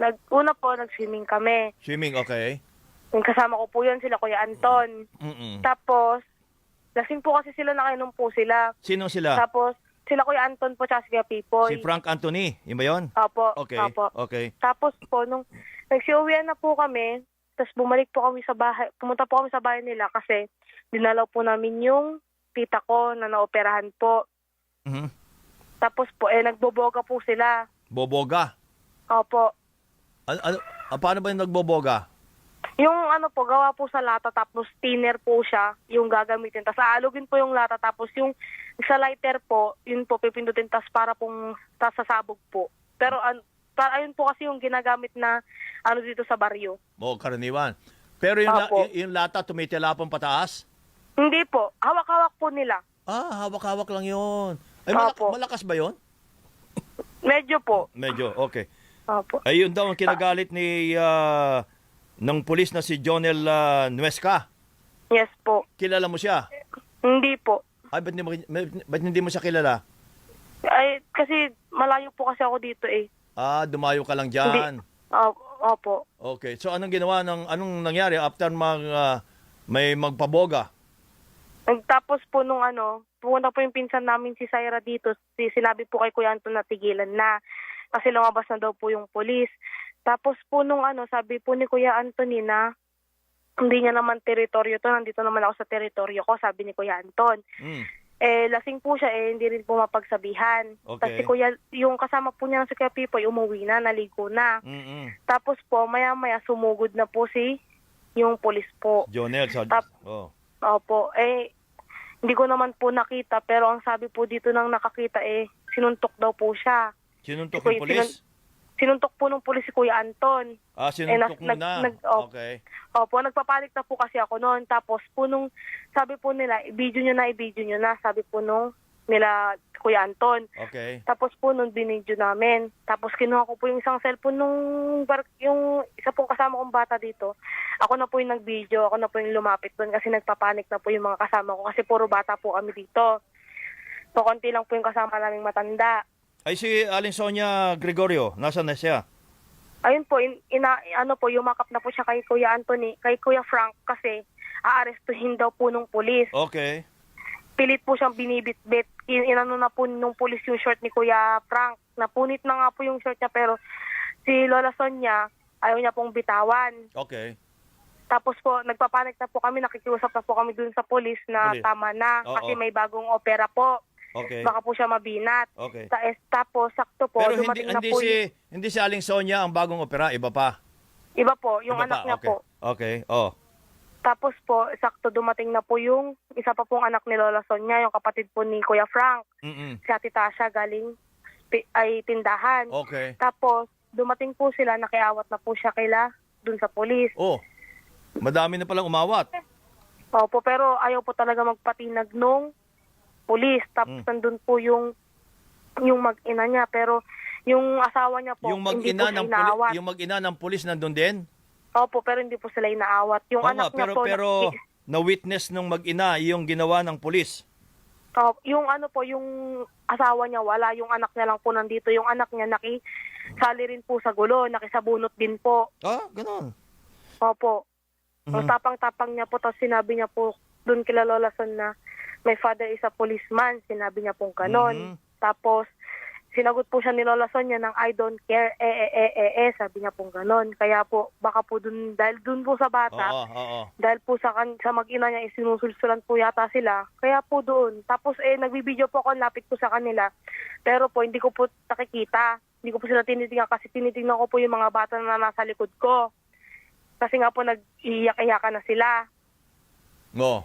nag, una po, nag-swimming kami. Swimming, okay. Yung kasama ko po yun, sila Kuya Anton. Mm-mm. Tapos, lasing po kasi sila, nakainom po sila. Sino sila? Tapos, sila Kuya Anton po, tsaka si Kuya Pipoy. Si Frank Anthony. Yun ba yun? Opo, Okay. opo. Okay. Tapos po, nung nagsiuwian na po kami, tapos bumalik po kami sa bahay, pumunta po kami sa bahay nila kasi dinalaw po namin yung tita ko na naoperahan po. Mhm. Tapos po, eh, nagboboga po sila. Boboga. Opo. Ano, ano, ah, paano ba yung nagboboga? Yung ano po, gawa po sa lata, tapos thinner po siya, yung gagamitin. Tapos aalugin po yung lata, tapos yung sa lighter po, yun po pipindutin, tapos para pong tas sasabog po. Pero an, para, ayun po kasi yung ginagamit na ano dito sa baryo. O, karaniwan. Pero yung, la- Opo. y- yung lata tumitilapon pataas? Hindi po, hawak-hawak po nila. Ah, hawak-hawak lang yun. Ay, malak- Opo. malakas ba yun? Medyo po. Medyo, okay. Opo. Ayun daw ang kinagalit ni ah, ng pulis na si Jonel ah, Nuesca. Yes po. Kilala mo siya? Hindi po. Ay, ba't hindi mo, ba't hindi mo siya kilala? Ay, kasi malayo po kasi ako dito eh. Ah, dumayo ka lang dyan. O- Opo. Okay. So anong ginawa ng anong nangyari after mag ah, may magpaboga? Nagtapos po nung ano, pumunta po yung pinsan namin si Syra dito. Si, sinabi po kay Kuya Anton na tigilan na. Kasi lumabas na daw po yung polis. Tapos po nung ano, sabi po ni Kuya Anthony na hindi niya naman teritoryo to, nandito naman ako sa teritoryo ko, sabi ni Kuya Anton. Mm. Eh, lasing po siya eh, hindi rin po mapagsabihan. Okay. Tapos si Kuya, yung kasama po niya si Kuya Pipoy, umuwi na, naligo na. Mm-mm. Tapos po, maya-maya sumugod na po si yung polis po. Jonel sa Tap- oh. Opo, eh, hindi ko naman po nakita, pero ang sabi po dito ng nakakita eh, sinuntok daw po siya. Sinuntok yung pulis? Sinuntok po ng polis si Kuya Anton. Ah, sinuntok nas- mo nag- na. nag- oh. Okay. Opo, nagpapanik na po kasi ako noon. Tapos po nung, sabi po nila, i-video nyo na, i-video nyo na, sabi po nung nila Kuya Anton. Okay. Tapos po nung binidyo namin. Tapos kinuha ko po yung isang cellphone nung bar- yung isa pong kasama kong bata dito. Ako na po yung nag-video, ako na po yung lumapit doon kasi nagpapanik na po yung mga kasama ko kasi puro bata po kami dito. So konti lang po yung kasama naming matanda. Ay si Alin Sonia Gregorio, nasa na siya? Ayun po, in, ina, ano po, yumakap na po siya kay Kuya Anthony, kay Kuya Frank kasi aarestuhin daw po nung pulis. Okay. Pilit po siyang binibit-bit. In, inano na po nung pulis yung short ni Kuya Frank. Napunit na nga po yung short niya pero si Lola Sonia ayaw niya pong bitawan. Okay. Tapos po, nagpapanik na po kami, nakikiusap na po kami dun sa pulis na Pulis. tama na Oo. kasi may bagong opera po. Okay. Baka po siya mabinat. Okay. Ta- es- tapos, sakto po, Pero hindi dumating na hindi po si yung- hindi si Aling Sonia ang bagong opera, iba pa. iba po, yung Iba anak pa? niya okay. po. Okay. Oh. Tapos po, sakto dumating na po yung isa pa pong anak ni Lola Sonia, yung kapatid po ni Kuya Frank. Mm. Si Ate Tasha galing pi- ay tindahan. Okay. Tapos, dumating po sila, nakiawat na po siya kaila dun sa polis. Oh. Madami na palang umawat. Opo, pero ayaw po talaga magpatinag nung polis. Tapos, Mm. nandun po yung yung mag-ina niya. Pero, yung asawa niya po, yung hindi mag-ina po siya ng inaawat. pulis, yung mag-ina ng pulis nandun din? Opo, pero hindi po sila inaawat. Yung Oo anak nga, pero niya po, pero naki- na-witness nung mag-ina yung ginawa ng pulis. Oh, yung ano po, yung asawa niya wala, yung anak niya lang po nandito. Yung anak niya naki sali rin po sa gulo, nakisabunot din po. Ah, ganun. Opo. Ang Mhm. tapang-tapang niya po, tapos sinabi niya po doon kila Lola Son na my father is a policeman. Sinabi niya pong ganon. Mhm. Tapos, sinagot po siya ni Lola Sonia ng I don't care, eh, eh, eh, eh, eh, sabi niya pong ganon. Kaya po, baka po dun, dahil dun po sa bata, Oo, oo. dahil po sa, kan- sa mag-ina niya, isinusulsulan po yata sila. Kaya po doon. Tapos eh, nagbibideo po ako, lapit po sa kanila. Pero po, hindi ko po nakikita. Hindi ko po sila tinitingnan kasi tinitingnan ko po yung mga bata na nasa likod ko. Kasi nga po, nag-iyak-iyakan na sila. Oo.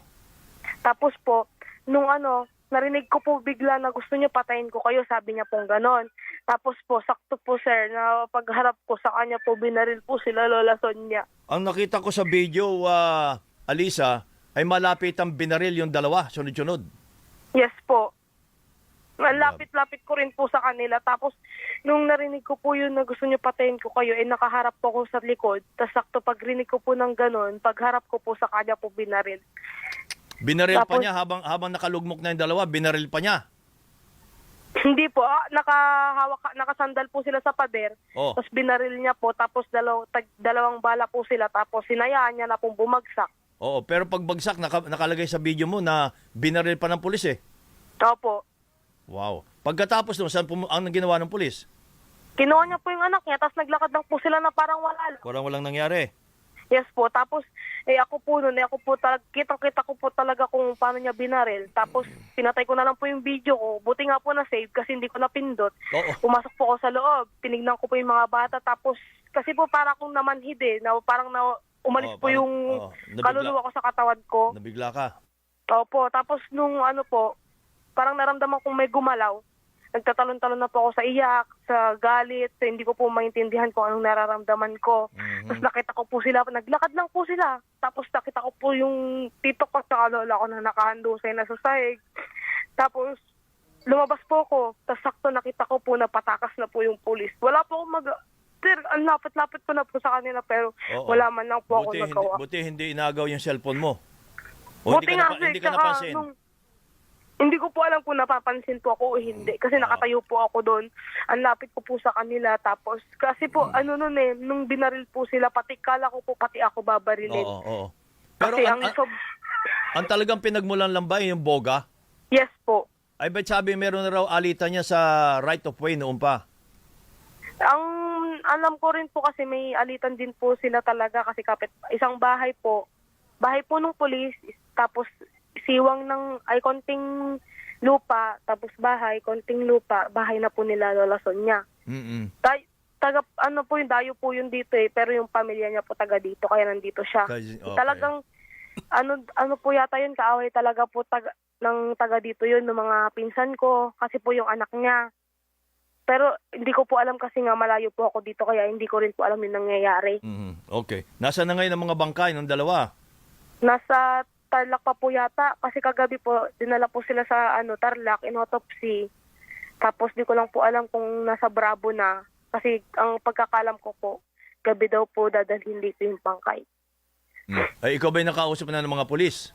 Tapos po, nung ano, narinig ko po bigla na gusto niyo patayin ko kayo, sabi niya pong ganon. Tapos po, sakto po sir, na pagharap ko sa kanya po, binaril po sila Lola Sonia. Ang nakita ko sa video, ah, Alisa, ay malapit ang binaril yung dalawa, sunod-sunod. Yes po. Malapit-lapit ko rin po sa kanila. Tapos, nung narinig ko po yun na gusto niyo patayin ko kayo, eh nakaharap po ako sa likod. Tapos sakto pagrinig ko po ng ganun, pagharap ko po sa kanya po binaril. Binaril pa Tapos- niya habang habang nakalugmok na yung dalawa, binaril pa niya. Hindi po, ah, nakahawak, nakasandal po sila sa pader. Oh. Tapos binaril niya po, tapos dalaw, tag, dalawang bala po sila, tapos sinayaan niya na pong bumagsak. Oo, pero pagbagsak, naka, nakalagay sa video mo na binaril pa ng pulis eh. Opo. Wow. Pagkatapos nun, saan pum- ang ginawa ng pulis? Kinuha niya po yung anak niya, tapos naglakad lang po sila na parang wala lang. Walang walang nangyari. Yes po, tapos eh ako po noon, eh, ako po talaga, kitang-kita ko po talaga kung paano niya binaril. Tapos pinatay ko na lang po yung video ko. Buti nga po na save kasi hindi ko napindot. Oo. Pumasok po ako sa loob, tinignan ko po yung mga bata, tapos kasi po para akong namanhid eh, na parang na, umalis Oo, po parang- yung oo, nabigla. kaluluwa ko sa katawan ko. Nabigla ka. Opo, tapos nung ano po, parang naramdaman kong may gumalaw. Nagtatalon-talon na po ako sa iyak, sa galit, sa hindi ko po maintindihan kung anong nararamdaman ko. Mhm. Tapos nakita ko po sila, naglakad lang po sila. Tapos nakita ko po yung tito ko at lola ko na nakahandusay na sa sahig. Tapos lumabas po ako, tapos sakto nakita ko po na patakas na po yung pulis. Wala po akong mag... Sir, ang lapit-lapit ko na po sa kanila pero Oo. wala man lang po ako buti, nagawa. Hindi, buti hindi inagaw yung cellphone mo. O Buti hindi ka, napa- sir, hindi ka napansin. nung- hindi ko po alam kung napapansin po ako o hindi. Kasi nakatayo po ako doon. Ang lapit ko po sa kanila. Tapos, kasi po, Hmm. ano nun eh, nung binaril po sila, pati kala ko po pati ako babarilin. Oo, oo. Pero Kasi ang, ang, ang, sob- ang talagang pinagmulan lang ba yung boga? yes po. Ay ba't sabi meron na raw alitan niya sa right of way noon pa? Ang alam ko rin po kasi may alitan din po sila talaga kasi kapit isang bahay po. Bahay po ng polis, tapos siwang ng ay konting lupa, tapos bahay, konting lupa, bahay na po nila Lola Sonia. Mm Tay, taga ano po yung dayo po yun dito eh, pero yung pamilya niya po taga dito kaya nandito siya. Okay. Talagang ano ano po yata yun kaaway talaga po taga ng taga dito yun ng mga pinsan ko kasi po yung anak niya. Pero hindi ko po alam kasi nga malayo po ako dito kaya hindi ko rin po alam yung nangyayari. Mhm. Okay. Nasaan na ngayon ang mga bangkay ng dalawa? Nasa Tarlac pa po yata kasi kagabi po dinala po sila sa ano Tarlac in autopsy. Tapos di ko lang po alam kung nasa Bravo na kasi ang pagkakalam ko po gabi daw po dadalhin dito yung bangkay. Mm. Ay, ikaw ba'y nakausap na ng mga pulis?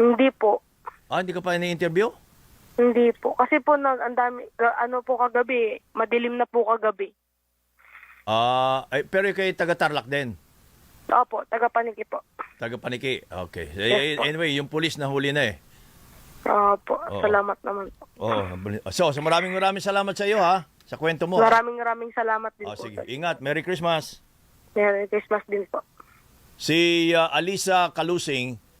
Hindi po. Ah, hindi ka pa ini-interview? Hindi po. Kasi po nag ang dami ano po kagabi, madilim na po kagabi. Ah, ay, pero kayo taga Tarlac din. Opo, taga Paniki po. Taga Paniki. Okay. Yes, po. anyway, yung pulis na huli na eh. Opo, Oo. salamat naman po. Oh, so, so maraming maraming salamat sa iyo ha sa kwento mo. ha? Maraming maraming salamat din Oh, po. sige. sir. Ingat. Merry Christmas. Merry Christmas din po. Si uh, Alisa Kalusing